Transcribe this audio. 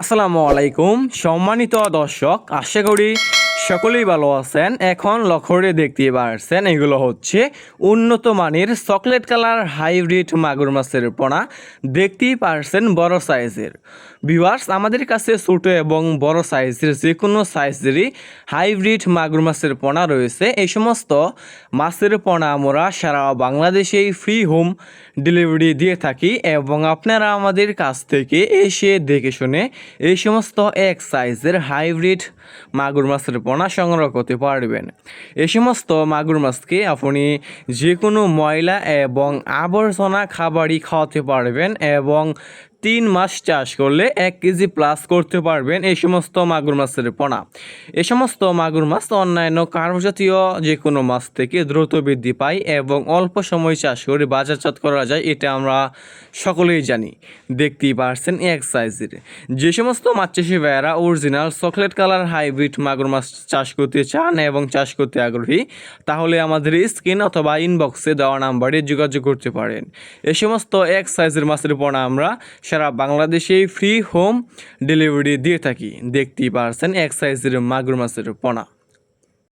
আসসালামু আলাইকুম সম্মানিত দর্শক আশা করি সকলেই ভালো আছেন। এখন লক্ষ্য করে দেখতে পারছেন, এগুলো হচ্ছে উন্নত মানের চকলেট কালার হাইব্রিড মাগুর মাছের পোনা। দেখতেই পারছেন বড় সাইজের। ভিউয়ার্স, আমাদের কাছে ছোট এবং বড় সাইজের যে কোনো সাইজেরই হাইব্রিড মাগুর মাছের পোনা রয়েছে। এই সমস্ত মাছের পোনা আমরা সারা বাংলাদেশেই ফ্রি হোম ডেলিভারি দিয়ে থাকি এবং আপনারা আমাদের কাছ থেকে এসে দেখে শুনে এই সমস্ত এক সাইজের হাইব্রিড মাগুর মাছের পোনা সংগ্রহ করতে পারবেন। এই সমস্ত মাগুর মাছকে আপনি যে কোনো ময়লা এবং আবর্জনা খাবারই খাওয়াতে পারবেন এবং তিন মাস চাষ করলে এক কেজি প্লাস করতে পারবেন এই সমস্ত মাগুর মাছের পোনা। এই সমস্ত মাগুর মাছ অন্যান্য কার্বজাতীয় যে কোনো মাছ থেকে দ্রুত বৃদ্ধি পায় এবং অল্প সময় চাষ করে বাজারজাত করা যায়, এটা আমরা সকলেই জানি। দেখতেই পারছেন এক সাইজের যে সমস্ত মাছ চাষি ভাইয়েরা অরিজিনাল চকলেট কালার হাইব্রিড মাগুর মাছ চাষ করতে চান এবং চাষ করতে আগ্রহী, তাহলে আমাদের স্ক্রিন অথবা ইনবক্সে দেওয়া নাম্বারে যোগাযোগ করতে পারেন। এই সমস্ত এক সাইজের মাছের পোনা আমরা সারা বাংলাদেশেই ফ্রি হোম ডেলিভারি দিয়ে থাকি। দেখতেই পারছেন এক সাইজের মাগুর মাছের পোনা।